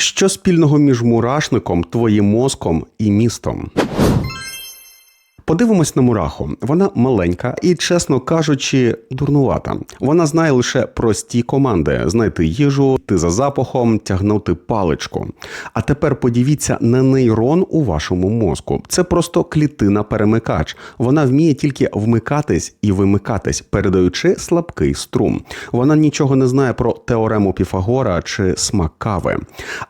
Що спільного між мурашником, твоїм мозком і містом? Подивимось на мураху. Вона маленька і, чесно кажучи, дурнувата. Вона знає лише прості команди: знайти їжу, йти за запахом, тягнути паличку. А тепер подивіться на нейрон у вашому мозку. Це просто клітина-перемикач. Вона вміє тільки вмикатись і вимикатись, передаючи слабкий струм. Вона нічого не знає про теорему Піфагора чи смак кави.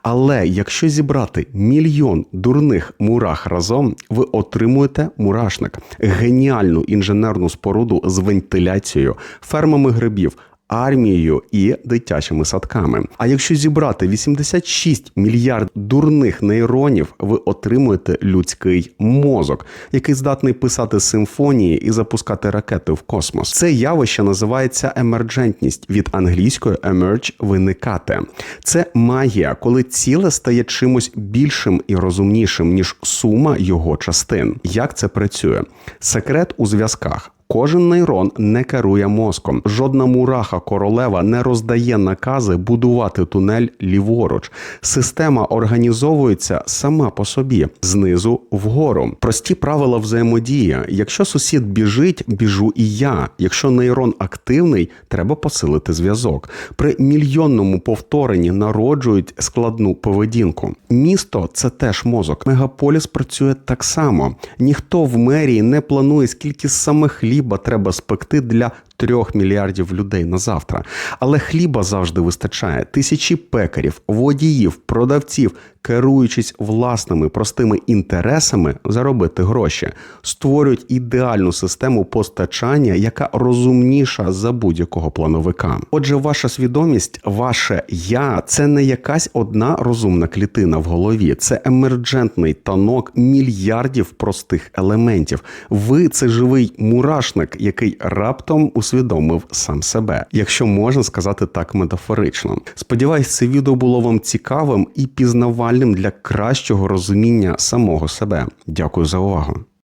Але якщо зібрати мільйон дурних мурах разом, ви отримуєте мурашник геніальну інженерну споруду з вентиляцією, фермами грибів. Армією і дитячими садками. А якщо зібрати 86 мільярд дурних нейронів, ви отримуєте людський мозок, який здатний писати симфонії і запускати ракети в космос. Це явище називається емерджентність від англійської emerge – виникати. Це магія, коли ціле стає чимось більшим і розумнішим ніж сума його частин. Як це працює? Секрет у зв'язках. Кожен нейрон не керує мозком. Жодна мураха королева не роздає накази будувати тунель ліворуч. Система організовується сама по собі, знизу вгору. Прості правила взаємодії. Якщо сусід біжить, біжу і я. Якщо нейрон активний, треба посилити зв'язок. При мільйонному повторенні народжують складну поведінку. Місто це теж мозок. Мегаполіс працює так само. Ніхто в мерії не планує, скільки саме хліба треба спекти для трьох мільярдів людей на завтра. Але хліба завжди вистачає. Тисячі пекарів, водіїв, продавців, керуючись власними простими інтересами, заробити гроші, створюють ідеальну систему постачання, яка розумніша за будь-якого плановика. Отже, ваша свідомість, ваше я це не якась одна розумна клітина в голові, це емерджентний танок мільярдів простих елементів. Ви це живий мурашник, який раптом усвідомив сам себе, якщо можна сказати так метафорично. Сподіваюсь, це відео було вам цікавим і пізнавальним для кращого розуміння самого себе. Дякую за увагу.